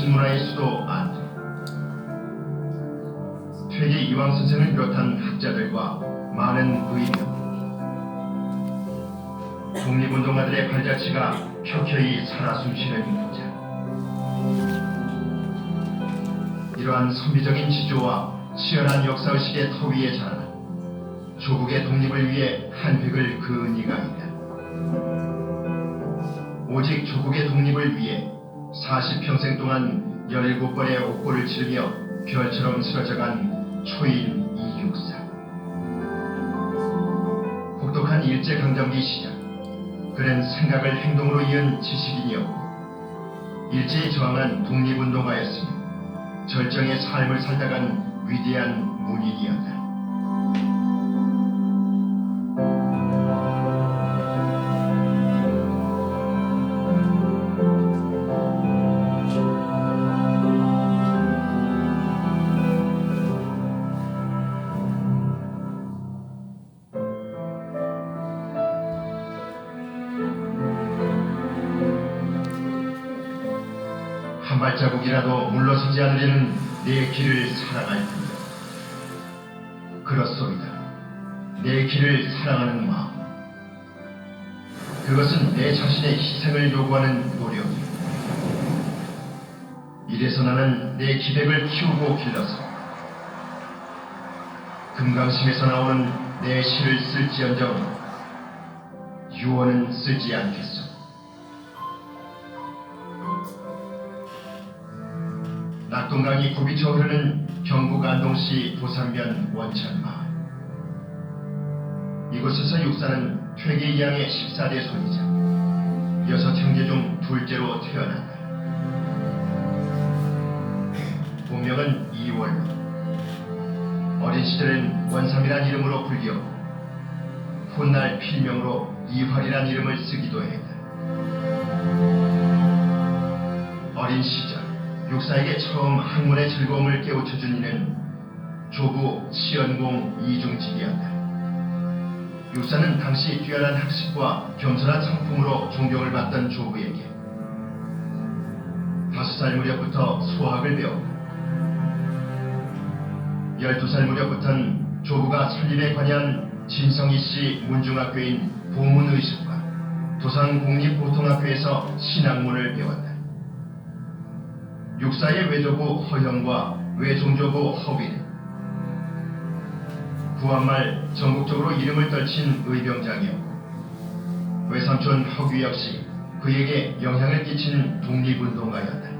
신문화의 수도 안동. 퇴계 이황 선생을 비롯한 학자들과 많은 의명, 독립운동가들의 발자취가 켜켜이 살아 숨쉬는 곳. 이러한 선비적인 지조와 치열한 역사의식의 터 위에 자라 조국의 독립을 위해 한 획을 그은 이가 있다. 오직 조국의 독립을 위해 40평생 동안 17번의 옥고를 치르며 별처럼 쓰러져간 초인 이육사. 혹독한 일제강점기 시절 그는 생각을 행동으로 이은 지식인이었고 일제에 저항한 독립운동가였으며 절정의 삶을 살다간 위대한 문인이었다. 발자국이라도 물러서지 않으려는 내 길을 사랑할 텐데. 그렇소이다. 내 길을 사랑하는 마음. 그것은 내 자신의 희생을 요구하는 노력이다. 이래서 나는 내 기백을 키우고 길러서 금강심에서 나오는 내 시를 쓸지언정 유언은 쓰지 않겠소. 동강이 굽이쳐 흐르는 경북 안동시 도산면 원천마을. 이곳에서 육사는 퇴계 이양의 14대 손이자 여섯 형제 중 둘째로 태어난다. 본명은 이월로. 어린 시절엔 원삼이란 이름으로 불리었고 훗날 필명으로 이활이란 이름을 쓰기도 했다. 어린 시절 육사에게 처음 학문의 즐거움을 깨우쳐준 이는 조부 치연공 이중직이었다. 육사는 당시 뛰어난 학식과 겸손한 성품으로 존경을 받던 조부에게 다섯 살 무렵부터 수학을 배웠고 열두 살 무렵부터는 조부가 설립에 관여한 진성희 씨 문중학교인 보문의식과 도산국립보통학교에서 신학문을 배웠다. 육사의 외조부 허형과 외종조부 허빈 구한말 전국적으로 이름을 떨친 의병장이었고 외삼촌 허규 역시 그에게 영향을 끼친 독립운동가였다.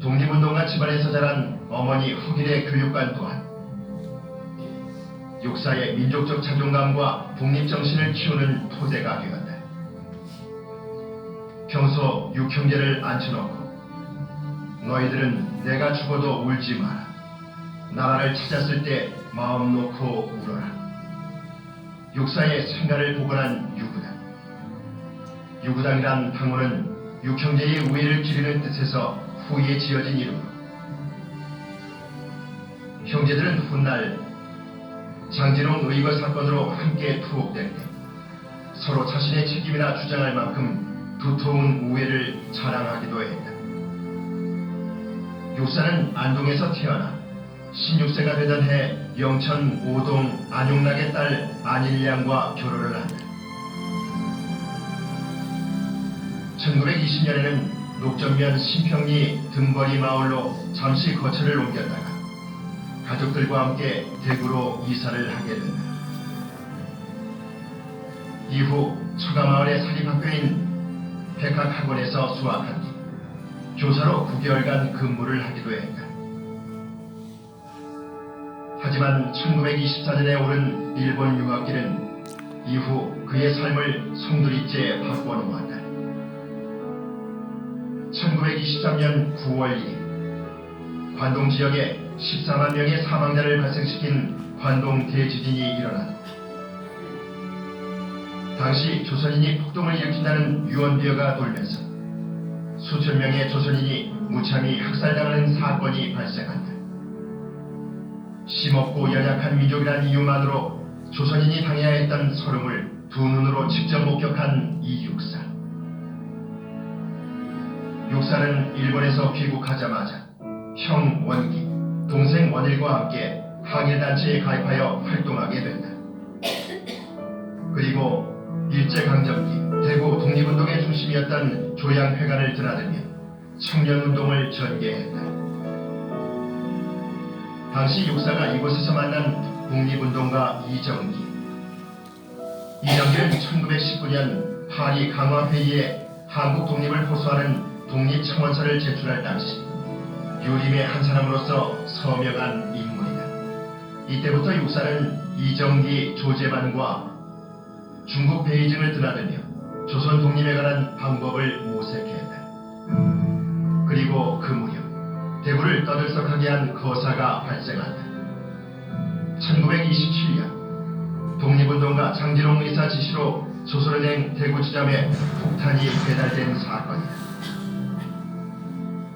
독립운동가 집안에서 자란 어머니 허길의 교육관 또한 육사의 민족적 자존감과 독립정신을 키우는 토대가 되었다. 평소 육형제를 앉혀놓고 너희들은 내가 죽어도 울지 마라. 나라를 찾았을 때 마음 놓고 울어라. 육사의 생가를 복원한 유구당. 유구당이란 당호는 육형제의 우애를 기리는 뜻에서 후에 지어진 이름으로 형제들은 훗날 장진홍 의거 사건으로 함께 투옥될 때 서로 자신의 책임이나 주장할 만큼 두터운 우애를 자랑하기도 했다. 육사는 안동에서 태어나 16세가 되던 해 영천 오동 안용락의 딸 안일량과 결혼을 한다. 1920년에는 녹전면 신평리 등거리 마을로 잠시 거처를 옮겼다가 가족들과 함께 대구로 이사를 하게 된다. 이후 처가마을의 사립학교인 백학학원에서 수학한 뒤 교사로 9개월간 근무를 하기도 했다. 하지만 1924년에 오른 일본 유학기는 이후 그의 삶을 송두리째 바꿔놓았다. 1923년 9월 1일 관동 지역에 14만 명의 사망자를 발생시킨 관동 대지진이 일어났다. 당시 조선인이 폭동을 일으킨다는 유언비어가 돌면서 수천 명의 조선인이 무참히 학살당하는 사건이 발생한다. 심없고 연약한 민족이라는 이유만으로 조선인이 당해야 했던 서름을 두 눈으로 직접 목격한 이 육사. 육사는 일본에서 귀국하자마자 형 원기, 동생 원일과 함께 항일단체에 가입하여 활동하게 된다. 그리고 일제강점기 대구 독립운동의 중심이었던 조양회관을 드나들며 청년운동을 전개했다. 당시 육사가 이곳에서 만난 독립운동가 이정기. 이정기는 1919년 파리 강화회의에 한국 독립을 호소하는 독립청원서를 제출할 당시 유림의 한 사람으로서 서명한 인물이다. 이때부터 육사는 이정기 조제반과 중국 베이징을 드나들며 조선 독립에 관한 방법을 모색했다. 그리고 그 무렵 대구를 떠들썩하게 한 거사가 발생한다. 1927년 독립운동가 장진홍 의사 지시로 조선은행 대구 지점에 폭탄이 배달된 사건이다.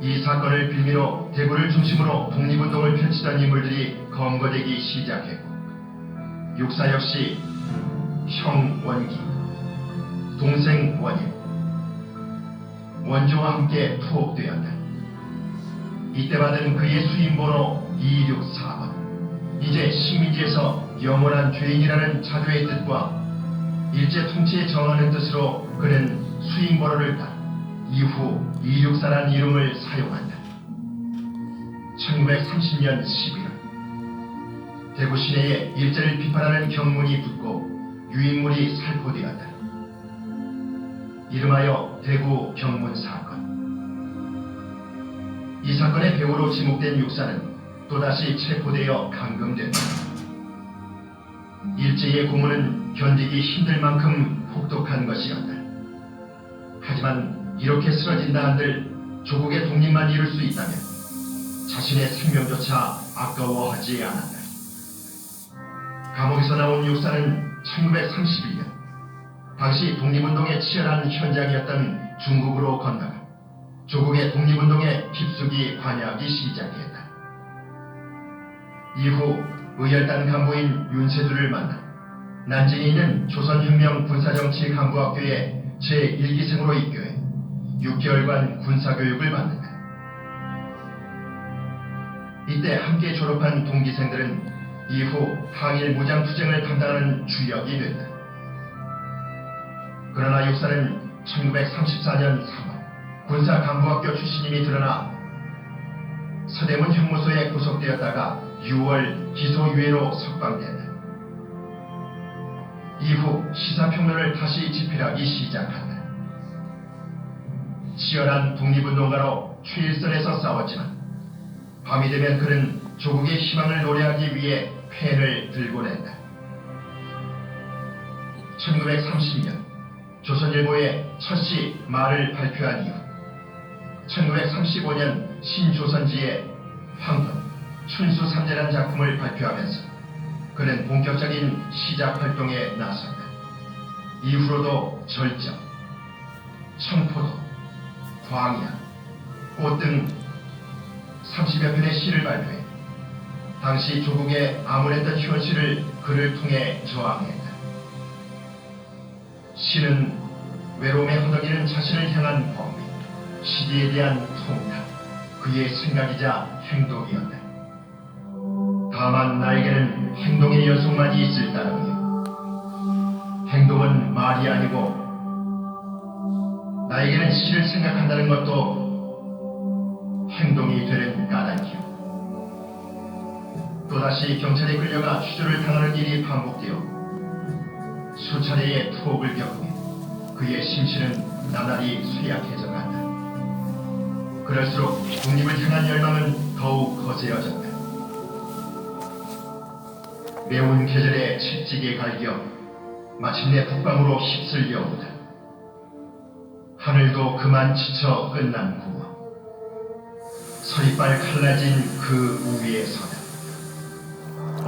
이 사건을 빌미로 대구를 중심으로 독립운동을 펼치던 인물들이 검거되기 시작했고 육사 역시 형 원기, 동생 원일, 원조와 함께 투옥되었다. 이때 받은 그의 수임번호 264번. 이제 식민지에서 영원한 죄인이라는 자조의 뜻과 일제 통치에 정하는 뜻으로 그는 수임번호를 따 이후 264라는 이름을 사용한다. 1930년 11월 대구 시내에 일제를 비판하는 경문이 붙고 유인물이 살포되었다. 이름하여 대구 경문 사건. 이 사건의 배우로 지목된 육사는 또다시 체포되어 감금된다. 일제의 고문은 견디기 힘들 만큼 혹독한 것이었다. 하지만 이렇게 쓰러진다 한들 조국의 독립만 이룰 수 있다면 자신의 생명조차 아까워하지 않았다. 감옥에서 나온 육사는 1931년 당시 독립운동의 치열한 현장이었던 중국으로 건너가 조국의 독립운동에 깊숙이 관여하기 시작했다. 이후 의열단 간부인 윤세두를 만나 있는 조선혁명 군사정치 간부학교에 제1기생으로 입교해 6개월간 군사교육을 받는다. 이때 함께 졸업한 동기생들은 이후 항일 무장투쟁을 감당하는 주력이 된다. 그러나 육사는 1934년 3월 군사 간부학교 출신임이 드러나 서대문 형무소에 구속되었다가 6월 기소유예로 석방된다. 이후 시사평론을 다시 집필하기 시작한다. 치열한 독립운동가로 최일선에서 싸웠지만 밤이 되면 그는 조국의 희망을 노래하기 위해 펜을 들고 낸다. 1930년 조선일보의 첫시 말을 발표한 이후 1935년 신조선지의 황금, 춘수 삼재란 작품을 발표하면서 그는 본격적인 시작 활동에 나섰다. 이후로도 절정, 청포도, 광야, 꽃 등 30여 편의 시를 발표해 당시 조국의 암울했던 현실을 글을 통해 저항했다. 시는 외로움에 허덕이는 자신을 향한 범위, 시기에 대한 통탄, 그의 생각이자 행동이었다. 다만 나에게는 행동의 연속만이 있을 따름이요. 행동은 말이 아니고 나에게는 시를 생각한다는 것도 행동이 되는 까닭이요. 또다시 경찰에 끌려가 취조를 당하는 일이 반복되어 수차례의 투옥을 겪으며 그의 심신은 나날이 쇠약해져 간다. 그럴수록 독립을 향한 열망은 더욱 거세어졌다. 매운 계절에 칙직에 갈겨 마침내 북방으로 휩쓸려 오다. 하늘도 그만 지쳐 끝난 구워 서리빨 칼라진 그 우위에 서다.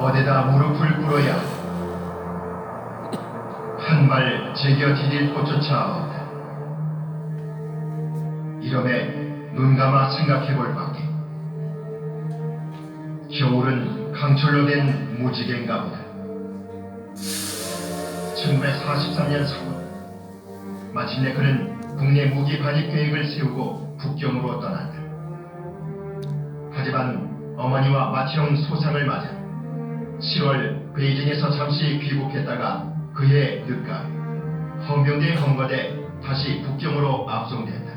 어디다 무릎을 꿇어야 한발 제겨 디딜 곳조차 없다. 이러매 눈 감아 생각해 볼 밖에 겨울은 강철로 된 무지개인가 보다. 1943년 3월 마침내 그는 국내 무기 반입 계획을 세우고 북경으로 떠난다. 하지만 어머니와 마티형 소상을 맞아 7월 베이징에서 잠시 귀국했다가 그해 늦가을 헌병대에 검거돼 다시 북경으로 압송된다.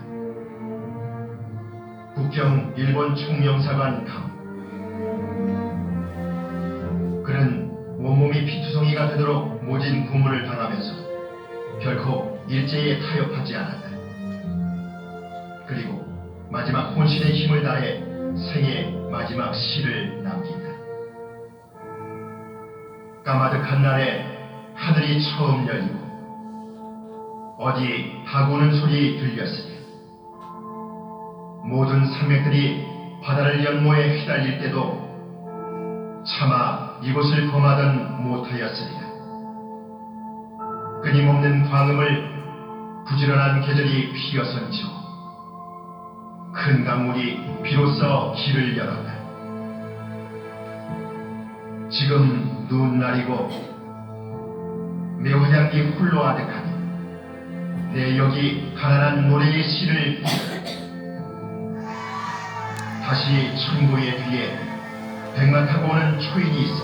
북경 일본 총영사관 강 그는 온몸이 피투성이가 되도록 모진 고문을 당하면서 결코 일제에 타협하지 않았다. 그리고 마지막 혼신의 힘을 다해 생의 마지막 시를 남긴다. 까마득한 날에 하늘이 처음 열리고 어디 다구는 소리 들렸으니 모든 산맥들이 바다를 연모에 휘달릴 때도 차마 이곳을 범하던 못하였으리라. 끊임없는 광음을 부지런한 계절이 피어선지고 큰 강물이 비로소 길을 열었다. 지금 눈날이고 매우향이 홀로 아득하니 내 여기 가난한 노래의 시를 다시 천고의 뒤에 백만 타고 오는 초인이 있어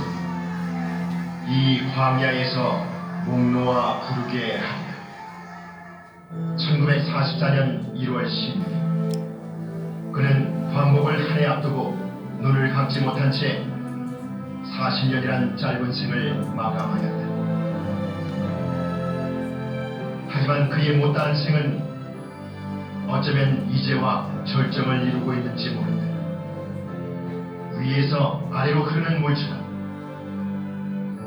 이 광야에서 목 놓아 부르게 한다. 1944년 1월 10일 그는 광복을 한 해 앞두고 눈을 감지 못한 채 40년이란 짧은 생을 마감하였다. 하지만 그의 못다한 생은 어쩌면 이제와 절정을 이루고 있는지 모른다. 위에서 아래로 흐르는 물처럼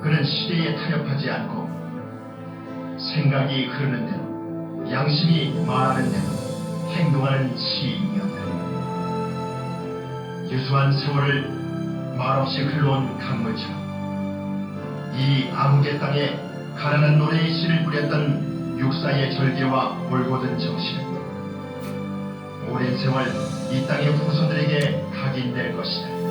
그는 시대에 타협하지 않고 생각이 흐르는 대로 양심이 말하는 대로 행동하는 시인이었다. 유수한 세월을 말없이 흘러온 강물처럼 이 암흑의 땅에 가난한 노래의 시를 뿌렸던 육사의 절개와 올곧은 정신은 오랜 세월 이 땅의 후손들에게 각인될 것이다.